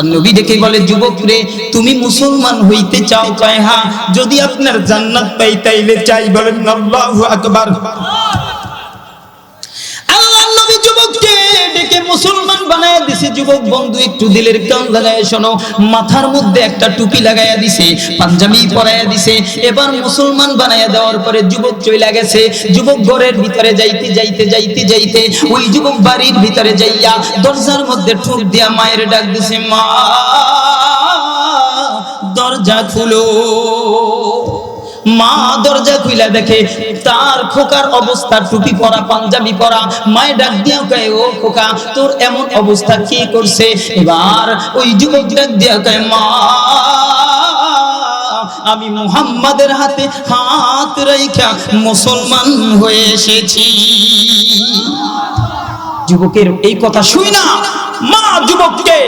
আল্লাহ নবী ডেকে বলে, যুবক রে, তুমি মুসলমান হইতে চাও? কয় হ্যাঁ। যদি আপনার জান্নাত পাই, তাইলে চাই বলেন, আল্লাহু আকবার। বানায় দিছে, যুবক বন্ধু, একটু দিলের কান লাগায় শোনো। মাথার মধ্যে একটা টুপি লাগায়া দিছে, পাঞ্জাবি পরায়া দিছে। এবার মুসলমান বানায়া দেওয়ার পরে যুবক চইলা গেছে। যুবক ঘরের ভিতরে যাইতে যাইতে যাইতে যাইতে ওই যুবক বাড়ির ভিতরে যাইয়া দরজার মধ্যে ঠুক দিয়া মায়ের ডাক দিছে, মা, দরজা খুলো। মা দরজা খুইলা দেখে, তার খোকার অবস্থা, টুপি পরা, পাঞ্জাবি পরা, মায়ের ডাক দিয়া কয়, ও খোকা, তোর এমন অবস্থা কি করছে? এবার ওই যুবক ডাক দিয়া কয়, মা, আমি মুহাম্মাদের হাতে হাত রাইখা মুসলমান হয়ে এসেছি। যুবকের এই কথা শুই না। মা যুবককে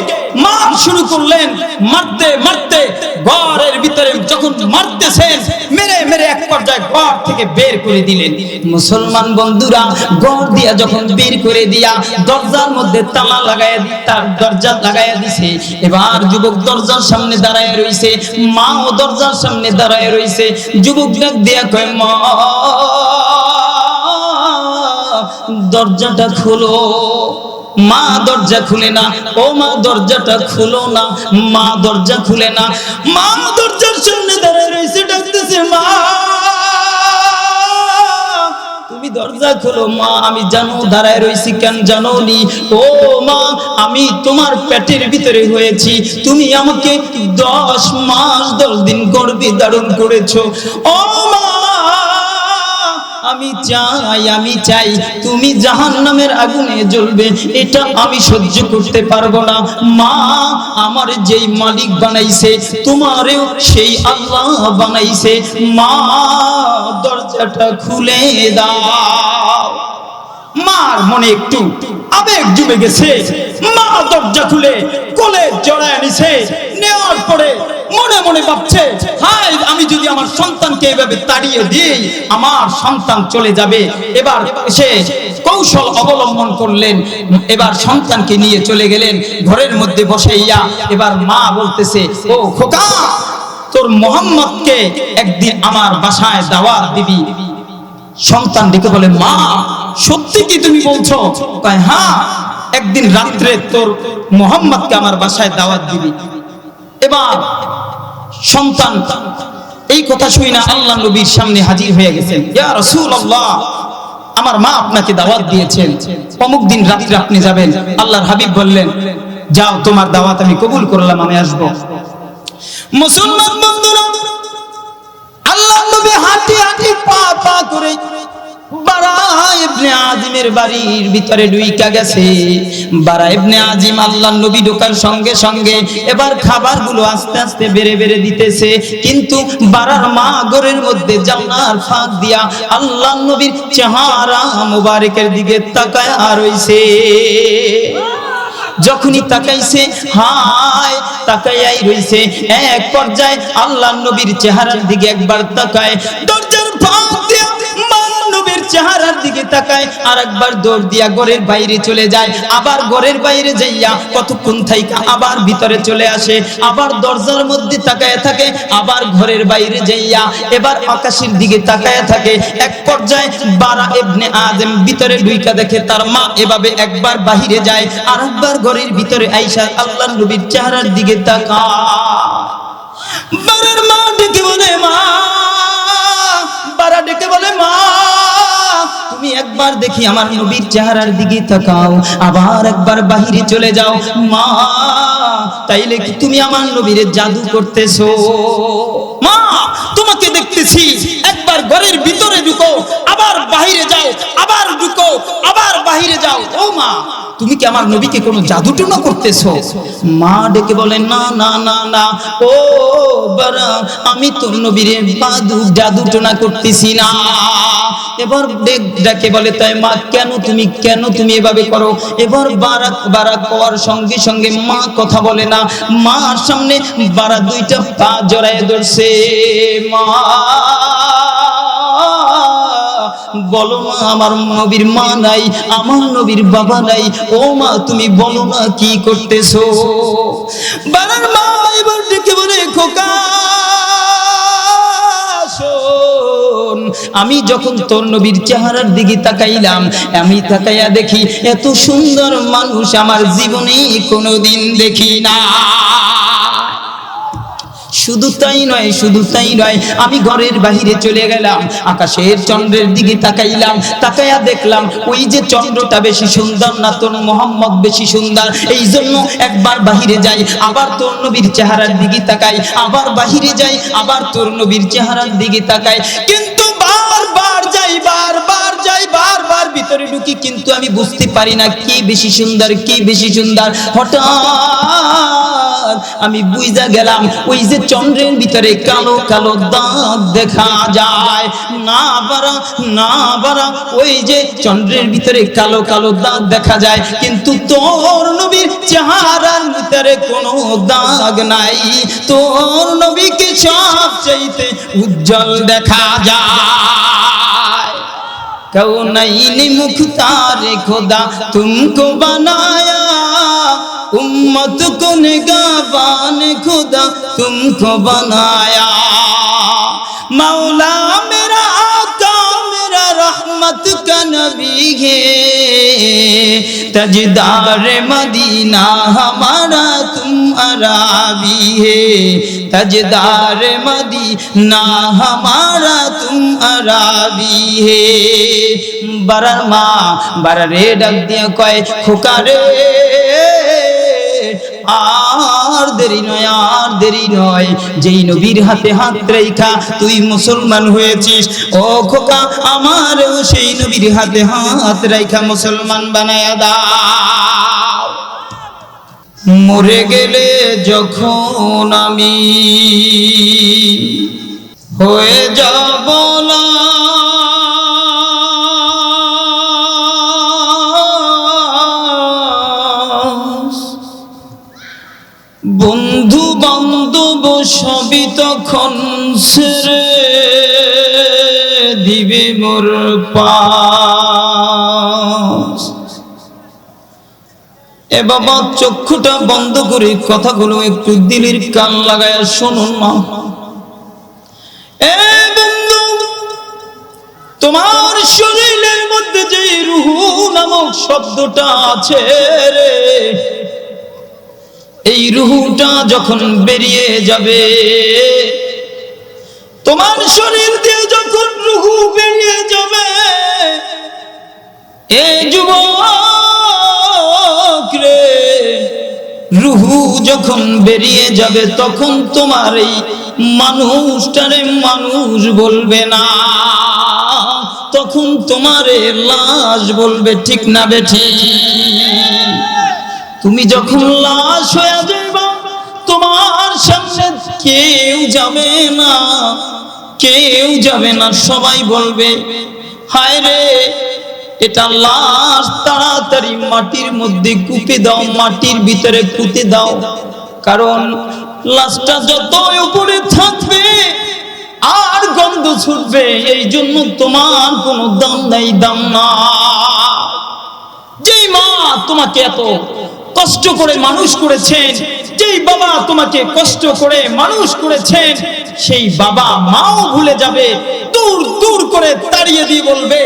মার শুরু করলেন, মারতে মারতে, ঘরের ভিতরে যখন মারতেছেন, মেরে মেরে এক পর্যায়ে ঘর থেকে বের করে দিলেন। মুসলমান বন্ধুরা, ঘর দিয়া যখন বের করে দিয়া দরজার মধ্যে তালা লাগায় তার দরজা লাগায় দিছে। এবার যুবক দরজার সামনে দাঁড়ায় রইছে, মাও দরজার সামনে দাঁড়ায় রইছে। যুবক ডাক দিয়া কয়, মা, দরজাটা খুলো। মা দরজা খুলে না, ও মা দরজাটা খুলো না, মা দরজা খুলে না। মা দরজার সামনে দাঁড়ায় রয়েছে, ডাকতেছে, মা, তুমি দরজা খোলো, মা, আমি জানো দাঁড়ায় রয়েছি কেন জানো নি ও মা, আমি তোমার পেটের ভিতরে হয়েছি, তুমি আমাকে দশ মাস দশ দিন গর্ভে ধারণ করেছ। ও মা আমি চাই আমি চাই তুমি জাহান নামের আগুনে জ্বলবে, এটা আমি সহ্য করতে পারব না। মা, আমার যেই মালিক বানাইছে, তোমারেও সেই আল্লাহ বানাইছে। মা, দরজাটা খুলে দাও। মার মনে একটু আবেগ জুড়ে গেছে। মা, দরজা খুলে কোলে জড়ায় নিছে। নেওয়ার পরে মনে মনে ভাবছে হাই আমি যদি আমার সন্তানকে এভাবে তাড়িয়ে দিই, আমার সন্তান চলে যাবে। এবার সে কৌশল অবলম্বন করলেন, এবার সন্তানকে নিয়ে চলে গেলেন, ঘরের মধ্যে বসে ইয়া, এবার মা বলতেছে, ও খোকা, তোর মোহাম্মদকে একদিন আমার বাসায় দিবি। সন্তান বলে, মা, সত্যি কি তুমি বলছো? হ্যাঁ একদিন রাত্রে তোর মোহাম্মদকে আমার বাসায় দাওয়াত দিবি। এবার সন্তান, এই কথা না আল্লাহ নবীর সামনে হাজির হয়ে গেছেন। আমার মা আপনাকে দাওয়াত দিয়েছেন। অমুক দিন রাত্রে আপনি যাবেন। আল্লাহর হাবিব বললেন, যাও, তোমার দাওয়াত আমি কবুল করলাম, আমি আসব। মুসলমান বন্ধুরা, আল্লাহ নবী হাঁটি হাঁটি পা পা করে ইবনে আজিমের বাড়ির ভিতরে ডুইকা গেছে। বারা ইবনে আজিম আল্লাহ নবী ঢোকার সঙ্গে সঙ্গে এবার খাবারগুলো আস্তে আস্তে বেড়ে বেড়ে দিতেছে। কিন্তু বারার মা ঘরের মধ্যে ফাঁক দিয়া আল্লাহ নবীর চেহারা মুবারকের দিকে তাকায় রইছে। যখনই তাকাইছে, হায়, তাকাইয়াই রইছে। এক পর্যায়ে আল্লাহ নবীর চেহারার দিকে একবার তাকায়। দরজার ফাঁক চেহারার দিকে তাকায় আর একবার দৌড় দিয়া ঘরের বাইরে চলে যায়। আবার ঘরের বাইরে যাইয়া কতক্ষণ থাইকা, আবার ভিতরে চলে আসে, আবার দরজার মধ্যে তাকায় থাকে, আবার ঘরের বাইরে যাইয়া এবার আকাশের দিকে তাকায় থাকে। এক পর্যায়ে বারা ইবনে আজম ভিতরে ঢুইকা দেখে তার মা এভাবে একবার বাহিরে যায় আর একবার ঘরের ভিতরে আইসা আল্লাহ নবীর চেহারার দিকে তাকায়। বারার মা ডেকে বলে মা একবার দেখি আমার নবীর চেহারার দিকে তাকাও, আবার একবার বাহিরে চলে যাও। মা, তাইলে কি তুমি আমার নবীর জাদু করতেছো? মা, তোমাকে দেখতেছি, একবার ঘরের ভিতরে ঢুকো আবার বাহিরে যাও আবার ঢুকো আবার বাহিরে যাও। ও মা, তুমি কি আমার নবীকে কোনো জাদু টুনা করতেছো? মা ডেকে বলে না না না না। ও, বারা আমি তোর নবীর জাদু জাদু টুনা করতেছি না। এবার ডেক বলে তাই মা, কেন তুমি কেন তুমি এভাবে করো? এবার বারাক বারাক হওয়ার সঙ্গে সঙ্গে মা কথা বলে না। মার সামনে বারা দুইটা পা জড়ায় ধরছে। মা বলো মা, আমার নবীর মা নাই, আমার নবীর বাবা নাই। ও মা, তুমি বলো না কি করতেছো? বানার মা এবার ডেকে বলে, খোকা আমি যখন তোর নবীর চেহারার দিকে তাকাইলাম, আমি তাকাইয়া দেখি এত সুন্দর মানুষ আমার জীবনে কোনোদিন দেখি না। শুধু তাই নয়, শুধু তাই নয়, আমি ঘরের বাহিরে চলে গেলাম, আকাশের চন্দ্রের দিকে তাকাইলাম তাকাইয়া দেখলাম ওই যে চন্দ্রটা বেশি সুন্দর না তোর মোহাম্মদ বেশি সুন্দর। এই জন্য একবার বাহিরে যাই, আবার তোর নবীর চেহারার দিকে তাকাই, আবার বাহিরে যাই, আবার তোর নবীর চেহারার দিকে তাকাই। কিন্তু কিন্তু আমি বুঝতে পারি না কি বেশি সুন্দর, কি বেশি সুন্দর। হঠাৎ আমি বুঝা গেলাম, ওই যে চন্দ্রের ভিতরে কালো কালো দাঁত দেখা যায়। না বারা না বারা ওই যে চন্দ্রের ভিতরে কালো কালো দাঁত দেখা যায়। কিন্তু তোর নবীর চেহারার ভিতরে কোনো দাগ নাই। তোর নবীকে সব চাইতে উজ্জ্বল দেখা যায়। کیوں نہیں مختار خدا تم کو بنایا امت کو نگاہ بان خدا تم کو بنایا تجدار مدینہ ہمارا تم عرابی ہے تجدار مدینہ ہمارا تم عرابی ہے برر ماں بررے ڈک دیا کوئے کھکارے আর দেরি নয়, আর দেরি নয়। যেই নবীর হাতে হাত রেখা তুই মুসলমান হয়েছিস। ও খোকা, আমারও সেই নবীর হাতে হাত রেখা মুসলমান বানায়া দাও। মরে গেলে যখন আমি হয়ে যাব সবই তখন ছেড়ে দিবে মোর এ বাবা, চক্ষুটা বন্ধ করে কথাগুলো একটু দিলির কান লাগায় শুনুন মা এ বন্ধু, তোমার শরীরের মধ্যে যে রুহু নামক শব্দটা আছে রে এই রুহুটা যখন বেরিয়ে যাবে, তোমার শরীর দিয়ে যখন রুহু বেরিয়ে যাবে এই যুবক রে, রুহু যখন বেরিয়ে যাবে, তখন তোমার এই মানুষটারে মানুষ বলবে না। তখন তোমার লাশ বলবে, ঠিক না বেঠি তুমি যখন লাশ হয়ে যাইবা, তোমার সামনে কেউ যাবে না, কেউ যাবে না, সবাই বলবে, হায় রে, এটা লাশ তাড়াতাড়ি মাটির মধ্যে কুপে দাও, মাটির ভিতরে পুঁতে দাও। কারণ লাশটা যত উপরে থাকবে, আর গন্ধ ছুটবে, এই জন্য তোমার কোনো দাম নাই, দাম না যেই মা তোমাকে এত কষ্ট করে মানুষ করেছেন, যেই বাবা তোমাকে কষ্ট করে মানুষ করেছেন, সেই বাবা মাও ভুলে যাবে, দূর দূর করে তাড়িয়ে দিয়ে বলবে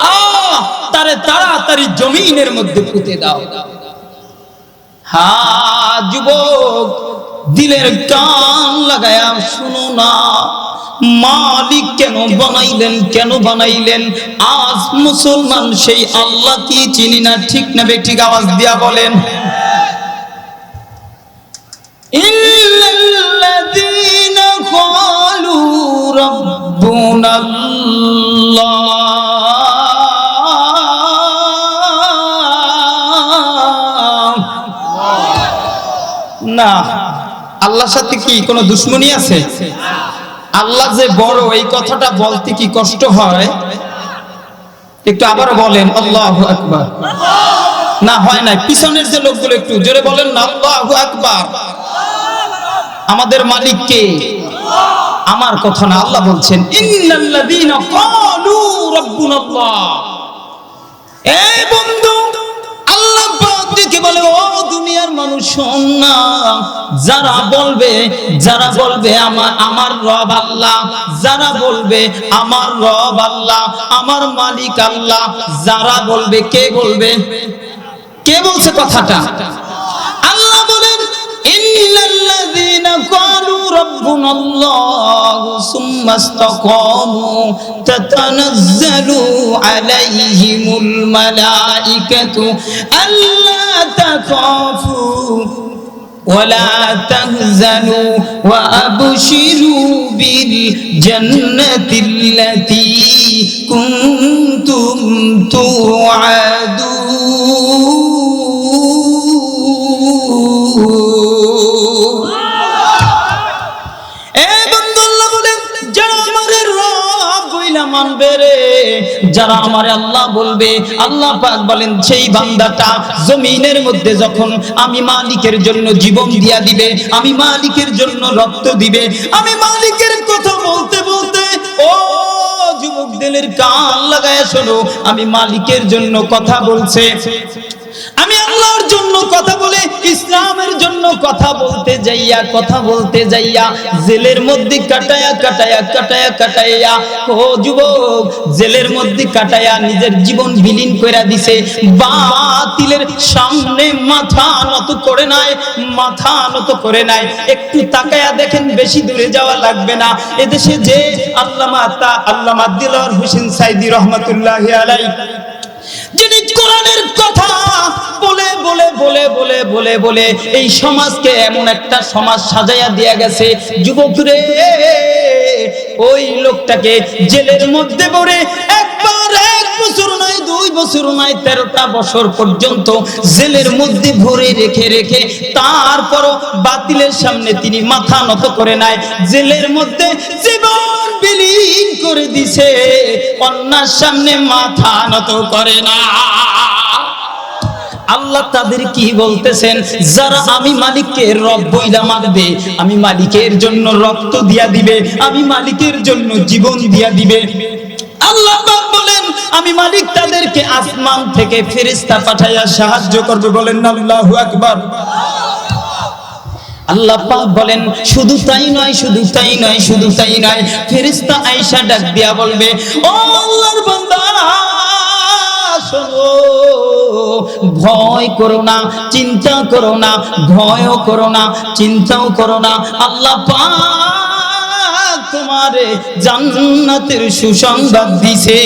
আ তারে তাড়াতাড়ি জমিনের মধ্যে পুঁতে দাও। হা, যুবক, দিলের কান লাগায়া শুনো না। মালিক কেন বানাইলেন কেন বানাইলেন? আজ মুসলমান সেই আল্লাহ কি চিনি না? ঠিক না ঠিক আওয়াজ দিয়া বলেন। আল্লাহর সাথে কি কোনো দুশ্মনী আছে? আল্লাহ যে বড়, এই কথাটা বলতে কি কষ্ট হয়? একটু আবার বলেন, আল্লাহ আকবার। না, হয় না পিছনের যে লোকগুলো একটু জোরে বলেন না, আল্লাহ আকবার। আমাদের মালিক কে? আমার কথা না, আল্লাহ বলছেন, ইন্নাল্লাযীনা ক্বালু রাব্বুনাল্লাহ। এই বন্ধু যারা বলবে যারা বলবে, আমার আমার রব আল্লাহ। যারা বলবে, আমার রব আল্লাহ। আমার মালিক আল্লাহ। যারা বলবে, কে বলবে? কে বলছে কথাটা? আল্লাহ বলেন الذين قالوا ربنا الله ثم استقاموا تتنزل عليهم الملائكة ألا تخافوا ولا تهزنوا وأبشروا بالجنة التي كنتم توعدون মানবে রে? যারা আমার আল্লাহ বলবে, আল্লাহ পাক বলেন সেই বান্দাটা জমিনের মধ্যে যখন আমি মালিকের জন্য জীবন দিয়া দিবে, আমি মালিকের জন্য রক্ত দিবে, আমি মালিকের কথা বলতে বলতে, ও যুবক দিলের কান লাগায় শোনো, আমি মালিকের জন্য কথা বলছে। আমি আল্লাহর জন্য কথা বলে, ইসলামের জন্য কথা বলতে যাইয়া, কথা বলতে যাইয়া, জেলের মধ্যে কাটায়া কাটায়া কাটায়া, কাটাইয়া, ও যুবক, জেলের মধ্যে কাটায়া নিজের জীবন বিলীন করে দিছে। বাতিলের সামনে মাথা নত করে নাই, মাথা নত করে নাই। একটু তাকায়া দেখেন, বেশি দূরে যাওয়া লাগবে না। এদেশে যে আল্লামা তা আল্লামা দিলর সাইদি রহমতুল্লাহ আলাই যিনি কোরআনের কথা বলে বলে বলে বলে বলে বলে এই সমাজকে এমন একটা সমাজ সাজাইয়া দিয়া গেছে, যুবকরে। ওই লোকটাকে জেলের মধ্যে পড়ে একবার এক বছর নয়, দুই বছর নয়, তেরোটা বছর পর্যন্ত জেলের মধ্যে ভরে রেখে রেখে তারপরও বাতিলের সামনে তিনি মাথা নত করে নেয় জেলের মধ্যে জীবন বিলীন করে দিছে অন্যার সামনে মাথা নত করে না। আল্লাহ তাদের কি বলতেছেন? যারা আমি মালিককে রব বইলা মানবে আমি মালিকের জন্য রক্ত দিয়া দিবে, আমি মালিকের জন্য জীবন দিয়া দিবে। আল্লাহ বলেন, আমি মালিক তাদেরকে আসমান থেকে ফেরেশতা পাঠাইয়া সাহায্য করবে। বলেন, আল্লাহু আকবার। আল্লাহ পাক বলেন, শুধু তাই নয়, শুধু তাই নয়, শুধু তাই নয়। ফেরেশতা আয়েশা ডাক দিয়া বলবে, ও আল্লাহর বান্দা, শোনো, ভয় করো না, চিন্তা করো না, ভয়ও করো না, চিন্তাও করো না। আল্লাহ পাক তোমারে জান্নাতের সুসংবাদ দিছে।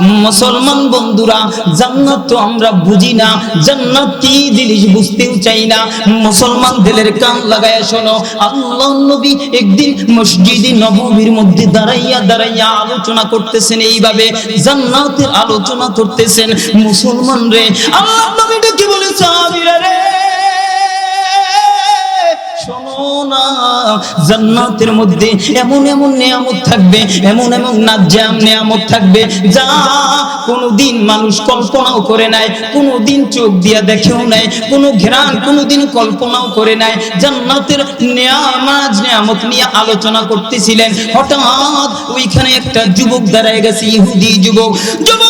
মুসলমান বন্ধুরা, জান্নাত তো আমরা বুঝি না। জান্নাত কি জিনিস বুঝতেও চাই না। মুসলমান দিলের কান লাগায় শোনো। আল্লাহ নবী একদিন মসজিদে নববীর মধ্যে দাঁড়াইয়া দাঁড়াইয়া আলোচনা করতেছেন এইভাবে। জান্নাতের আলোচনা করতেছেন। মুসলমান রে, আল্লাহ নবী কি বলে সাহাবীরা রে। না। জান্নাতের মধ্যে এমন এমন নিয়ামত থাকবে, এমন এমন নাজ্জাম নিয়ামত থাকবে যা কোনোদিন মানুষ কল্পনাও করে নাই, কোনোদিন চোখ দিয়া দেখেও নাই, কোনো ঘেরান কোনোদিন কল্পনাও করে নাই। জান্নাতের নিয়ামাজ নিয়ামত নিয়ে আলোচনা করতেছিলেন। হঠাৎ ওইখানে একটা যুবক দাঁড়ায় গেছে, ইহুদি যুবক। যুবক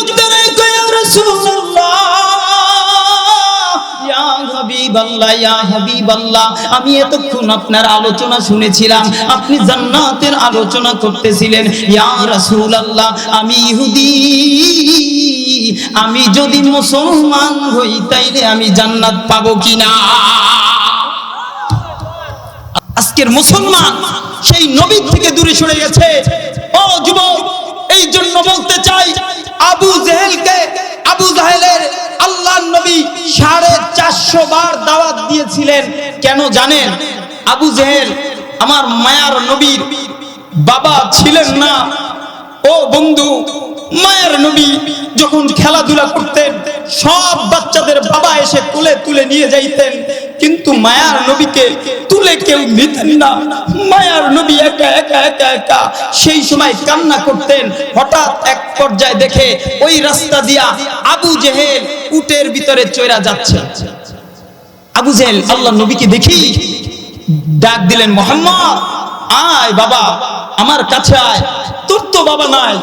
আমি এতক্ষণ আপনার আলোচনা শুনেছিলাম, আপনি জান্নাতের আলোচনা করতেছিলেন, ইয়া রাসূলুল্লাহ, আমি ইহুদি, আমি যদি মুসলমান হই, তাইলে আমি জান্নাত পাবো কিনা? আজকের মুসলমান সেই নবী থেকে দূরে সরে গেছে। ও যুবক, এই জন্য বলতে চাই, আবু জেহেলকে, আবু জাহেলের আল্লাহ নবী সাড়ে চারশো বার দাওয়াত দিয়েছিলেন। কেন জানেন? আবু জেহেল, আমার মায়ার নবীর বাবা ছিলেন না। ও বন্ধু, মায়ের নবী যখন খেলাধুলা করতেন সব বাচ্চাদের বাবা এসে তুলে তুলে নিয়ে যাইতেন। কিন্তু মায়ার নবীকে তুলে কেউ নিতেন না। মায়ার নবী একা একা একা একা সেই সময় কান্না করতেন। হঠাৎ এক পর্যায়ে দেখে ওই রাস্তা দিয়া আবু জেহেল উটের ভিতরে চৈরা যাচ্ছে। আবু জেহেল, আল্লাহ নবীকে দেখি, ডাক দিলেন, মোহাম্মদ, আয় বাবা, আমার কাছে আয়। তোর তো বাবা নাই।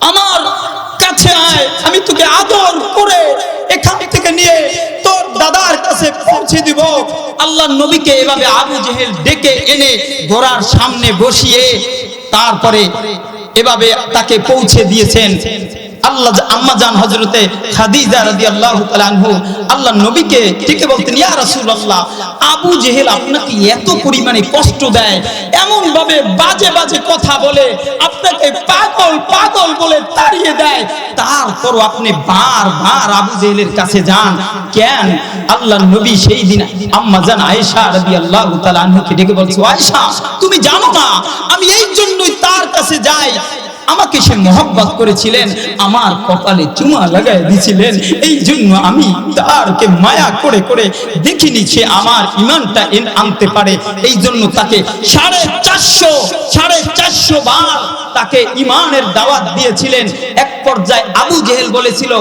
আমার কাছে আয়, আমি তোকে আদর করে এখান থেকে নিয়ে তোর দাদার কাছে পৌঁছে দিব। আল্লাহ নবীকে এভাবে আবু জেহেল ডেকে এনে ঘোড়ার সামনে বসিয়ে তারপরে এভাবে তাকে পৌঁছে দিয়েছেন। আল্লাহ আম্মা জান হজরতে খাদিজা রাদিয়াল্লাহু তাআলা আনহু, আল্লাহ নবীকে ডেকে বলতেন, ইয়া রাসূলুল্লাহ, আবু জেহেল আপনাকে এত পরিমাণে কষ্ট দেয় এমন ভাবে বাজে বাজে কথা বলে আপনাকে পাগল পাগল বলে তাড়িয়ে দেয়। তারপরও আপনি বারবার আবু জেহেলের কাছে যান। কেন? আল্লাহ নবী সেই দিন আম্মা জান আয়েশা রাদিয়াল্লাহু তাআলা আনহুকে ডেকে বলছো, আয়েশা, তুমি জানো না, আমি এই জন্যই তার কাছে যাই আমাকে সে মহব্বত করেছিলেন, আমার কপালে চুমা লাগাই দিয়েছিলেন। এই জন্য আমি তারকে মায়া করে করে দেখিনি সে আমার ইমানটা এন আনতে পারে। এই জন্য তাকে সাড়ে চারশো সাড়ে চারশো বার তাকে ইমানের দাওয়াত দিয়েছিলেন। এক পর্যায়ে আবু জেহেল বলেছিল,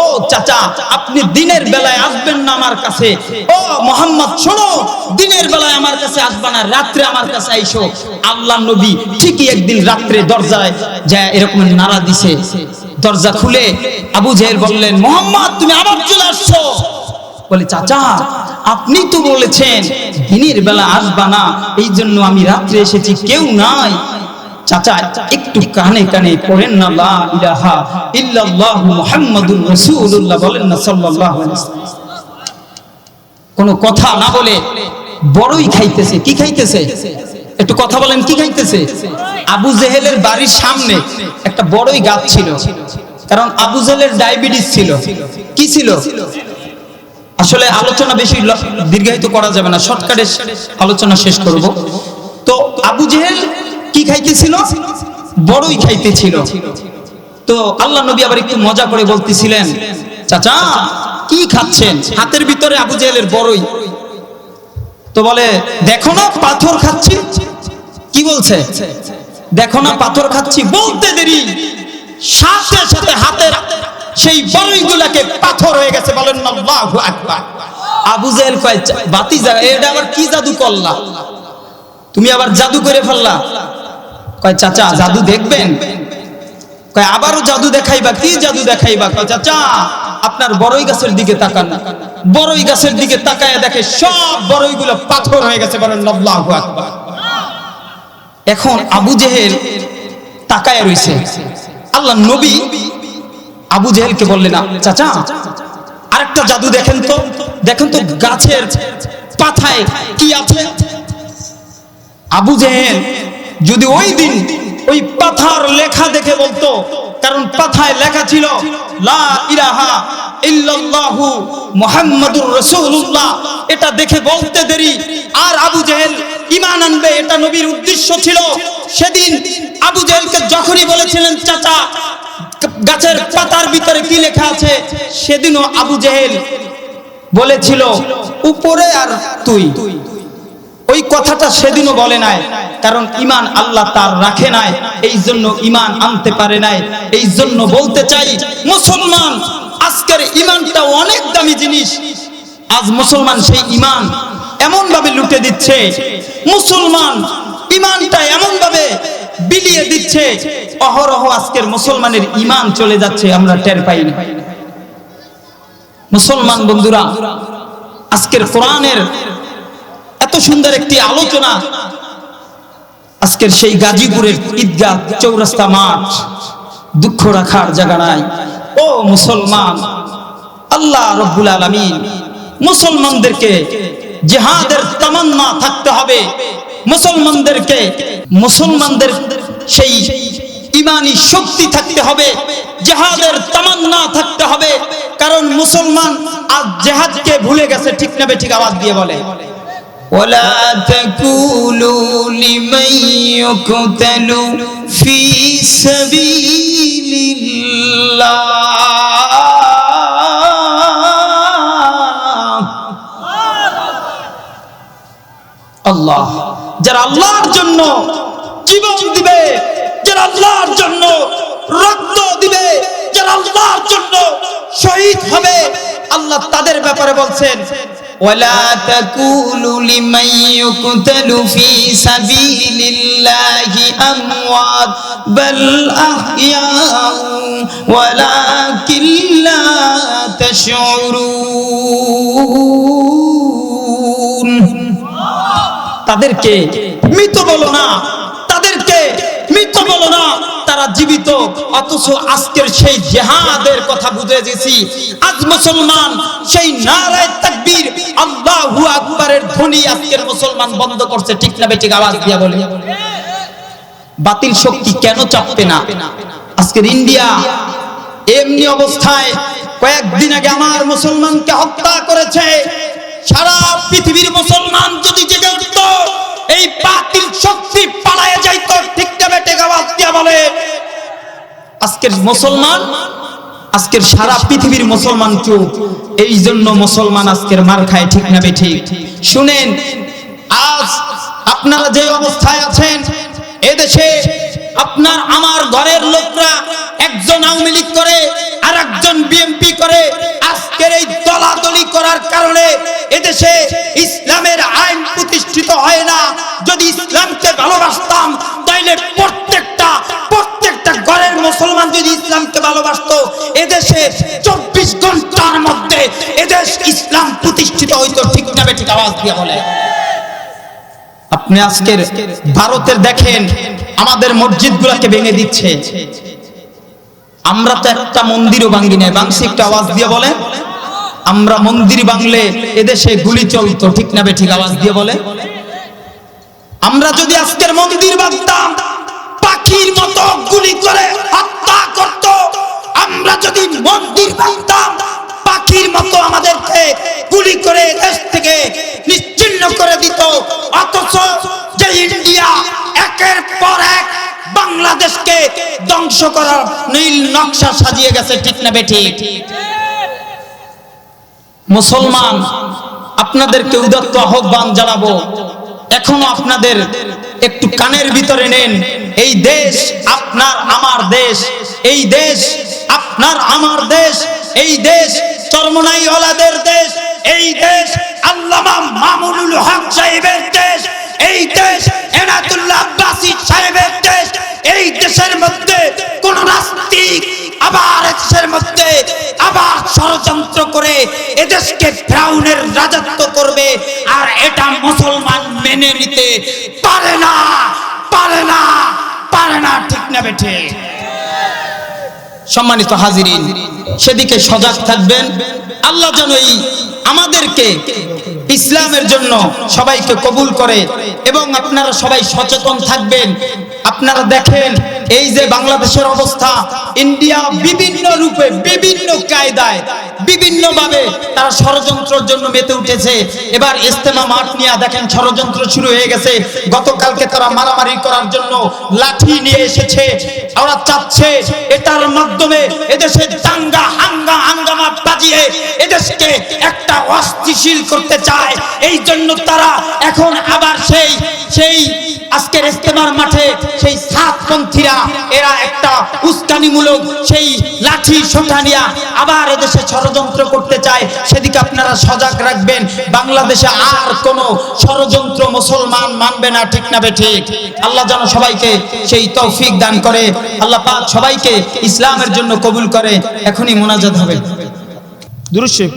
ও চাচা, আপনি দিনের বেলায় আসবেন না আমার কাছে। ও মোহাম্মদ, শোনো, দিনের বেলায় আমার কাছে আসবা না, রাত্রে আমার কাছে আইসো। আল্লাহ নবী ঠিকই একদিন রাত্রে দরজায় যায়, এরকম নারা দিছে। দরজা খুলে আবু জেহেল বললেন, মোহাম্মদ, তুমি আবার চলে আসছো। বলে, চাচা, আপনি তো বলেছেন, দিনের বেলা আসবা না এই জন্য আমি রাত্রে এসেছি, কেউ নাই। চাচা, একটু কানে কানে না, লা ইলাহা ইল্লাল্লাহু মুহাম্মাদুর রাসূলুল্লাহ বলেন না, সাল্লাল্লাহু আলাইহি কথা না বলে বড়ই খাইতেছে, কি খাইতেছে? একটু কথা বলেন, কি খাইতেছে? আবু জেহেলের বাড়ির সামনে একটা বড়ই গাছ ছিল, কারণ আবু জেহেলের ডায়াবেটিস ছিল। কি ছিল? আসলে আলোচনা বেশি দীর্ঘায়িত করা যাবে না, শর্টকাটে আলোচনা শেষ করব। তো আবু জেহেল কি খাইতেছিল? বড়ই খাইতেছিল। তো আল্লাহ নবী আবার একটু মজা করে বলতেছিলেন, চাচা, কি খাচ্ছেন? হাতের ভিতরে আবু জেহেলের বড়ই। তো বলে, দেখো না, পাথর খাচ্ছি। কি বলছে? দেখো না, পাথর খাচ্ছি বলতে দেরি। সাথে সাথে হাতের সেই বড়ইগুলাকে পাথর হয়ে গেছে, বলেন আল্লাহু আকবার। আবু জেহেল কয় বাতি জায়গা এটা আবার কি জাদু করলা? তুমি আবার জাদু করে ফেললা? কয় চাচা জাদু দেখবেন? কয় আবারও জাদু দেখাইবা কি জাদু দেখাইবা? কয় চাচা আপনার বড়ই গাছের দিকে তাকান। বড়ই গাছের দিকে তাকায় দেখে সব বড়ইগুলো পাথর হয়ে গেছে বলেন আল্লাহু আকবার। এখন আবু জেহেল তাকায় রইছে। আল্লাহ নবী আবু জেহেলকে বললেন "আ, চাচা আরেকটা জাদু দেখেন তো দেখেন তো গাছের পাথায় কি আছে? আবু জেহেল যদি ওই দিন ওই পাথার লেখা দেখে বলতো, কারণ পাথায় লেখা ছিল, লা ইলাহা ইল্লাল্লাহু মুহাম্মাদুর রাসূলুল্লাহ। এটা দেখে বলতে দেরি। আর আবু জেহেল ঈমান আনবে, এটা নবীর উদ্দেশ্য ছিল। সেদিন আবু জেহেলকে যখনই বলেছিলেন, চাচা, গাছের পাতার ভিতরে কি লেখা আছে? সেদিনও আবু জেহেল বলেছিল, উপরে আর তুই। কথাটা সেদিনও বলে নাই, কারণ ইমান আল্লাহ তার রাখে নাই, এই জন্য ইমান আনতে পারে নাই, এই জন্য বলতে চাই, মুসলমান, আজকের ইমানটা অনেক দামি জিনিস, আজ মুসলমান সেই ইমান এমন ভাবে লুটে দিচ্ছে, মুসলমান ইমানটা এমন ভাবে বিলিয়ে দিচ্ছে, অহরহ আজকের মুসলমানের ইমান চলে যাচ্ছে, আমরা টের পাই না। মুসলমান বন্ধুরা, আজকের কোরআনের এত সুন্দর একটি আলোচনা। আজকের সেই গাজীপুরের ঈদগাহ চৌরাস্তা মাঠ, দুঃখ রাখার জায়গা নাই। ও মুসলমান, আল্লাহ রব্বুল আলামিন মুসলমানদেরকে জিহাদের তামান্না থাকতে হবে। মুসলমানদেরকে, মুসলমানদের সেই ইমানি শক্তি থাকতে হবে, জেহাদের তামান্না থাকতে হবে। কারণ মুসলমান আজ জেহাদকে ভুলে গেছে, ঠিক না ঠিক আওয়াজ দিয়ে বলে। ولا تقولوا لمن يقتل في سبيل الله আল্লাহ যারা আল্লাহর জন্য জীবন দিবে যারা আল্লাহর জন্য রক্ত দিবে যারা আল্লাহর জন্য শহীদ হবে আল্লাহ তাদের ব্যাপারে বলছেন ولا تقولوا لمن يقتل في سبيل الله أموات بل أحياء ولكن لا تشعرون তাদেরকে মৃত বলো না তাদেরকে মৃত বলো না তারা জীবিত, অথচ আজকের সেই জেহাদের কথা বুঝে গেছি। আজ মুসলমান সেই নারায় তাকবীর আল্লাহু আকবারের ধ্বনি আজকের মুসলমান বন্ধ করছে, ঠিক না বেঠিক আওয়াজ দিয়া বলে। বাতিল শক্তি কেন চাপবে না? আজকের ইন্ডিয়া এমনি অবস্থায় কয়েকদিন আগে আমার মুসলমানকে হত্যা করেছে। সারা পৃথিবীর মুসলমান যদি জেগে উঠত, এই বাতিল শক্তি পালায়ে যাইত, ঠিক দিয়া বলে, আজকের মুসলমান, আজকের সারা পৃথিবীর মুসলমান চুপ এই জন্য মুসলমান আজকের মার খায়, ঠিক না বেঠিক শুনেন, আজ আপনারা যে অবস্থায় আছেন, এদেশে আপনার আমার ঘরের লোকরা একজন আওয়ামী লীগ করে আর একজন বিএনপি করে, আজকের এই দলাদলি করার কারণে এদেশে ইসলামের আইন প্রতিষ্ঠিত হয় না। যদি ইসলামকে ভালোবাসতাম, তাইলে ঘরের মুসলমান যদি ইসলামকে ভালোবাসতো, এদেশে চব্বিশ ঘণ্টার মধ্যে এদেশ ইসলাম প্রতিষ্ঠিত হইতো, ঠিক না বেঠিক আওয়াজ দিয়ে বলে। আপনি আজকের ভারতের দেখেন, আমাদের মসজিদগুলোকে ভেঙে দিচ্ছে। আমরা তো একটা মন্দিরও ভাঙ্গি নাই বাংশি একটা আওয়াজ দিয়ে বলে। আমরা মন্দির বাংলে এদেশে গুলি চলতো, ঠিক না বেঠিক আওয়াজ দিয়ে বলে। আমরা যদি আজকের মন্দির বাঁধতাম পাখির মতো গুলি করে হত্যা করত। আমরা যদি মন্দির বাঁধতাম পাখির মতো আমাদেরকে গুলি করে দেশ থেকে নিশ্চিন্ন করে দিত। অথচ যে ইন্ডিয়া একের পর এক বাংলাদেশকে ধ্বংস করার নীল নকশা সাজিয়ে গেছে, ঠিক না বেঠিক মুসলমান, আপনাদেরকে উদাত্ত আহ্বান জানাব। এখনও আপনাদের একটু কানের ভিতরে নেন। এই দেশ আপনার আমার দেশ, এই দেশ আপনার আমার দেশ, এই দেশ চরমনাই ওলাদের দেশ, এই দেশ আল্লামা মামুনুল হক সাহেবের দেশ, এই দেশ এনাতুল্লাহ আব্বাসী সাহেবের দেশ, এই দেশের মধ্যে কোন নাস্তিক আবার দেশের মধ্যে আবার ষড়যন্ত্র করে এদেশকে ফ্রাউনের রাজত্ব করবে, আর এটা মুসলমান মেনে নিতে পারে না পারে না পারে না, ঠিক না বেঠে। সম্মানিত হাজিরিন, সেদিকে সজাগ থাকবেন। আল্লাহ যেন এই আমাদেরকে ইসলামের জন্য সবাইকে কবুল করে, এবং আপনারা সবাই সচেতন থাকবেন। আপনারা দেখেন এই যে বাংলাদেশের অবস্থা, ইন্ডিয়া বিভিন্ন রূপে, বিভিন্ন কায়দায় বিভিন্ন ভাবে তারা ষড়যন্ত্রের জন্য মেতে উঠেছে। এবার ইস্তেমা মাঠ নিয়ে দেখেন ষড়যন্ত্র শুরু হয়ে গেছে। গতকালকে তারা মারামারি করার জন্য লাঠি নিয়ে এসেছে। ওরা চাচ্ছে এটার মাধ্যমে এদেশে দাঙ্গা, হাঙ্গা, হাঙ্গামা বাজিয়ে এদেশকে একটা অস্থিশীল করতে চায়। এই জন্য তারা এখন আবার সেই সেই আজকের ইস্তেমার মাঠে সেই সাতপন্থীরা এরা একটা উস্কানিমূলক সেই লাঠি সোঠানিয়া আবার এদেশে ষড়যন্ত্র করতে চায়। সেদিকে আপনারা সজাগ রাখবেন। বাংলাদেশে আর কোনো ষড়যন্ত্র মুসলমান মানবে না, ঠিক না বে ঠিক? আল্লাহ যেন সবাইকে সেই তৌফিক দান করে। আল্লাহ পাক সবাইকে ইসলামের জন্য কবুল করে। এখনই মোনাজাত হবে। দুরুশ্বর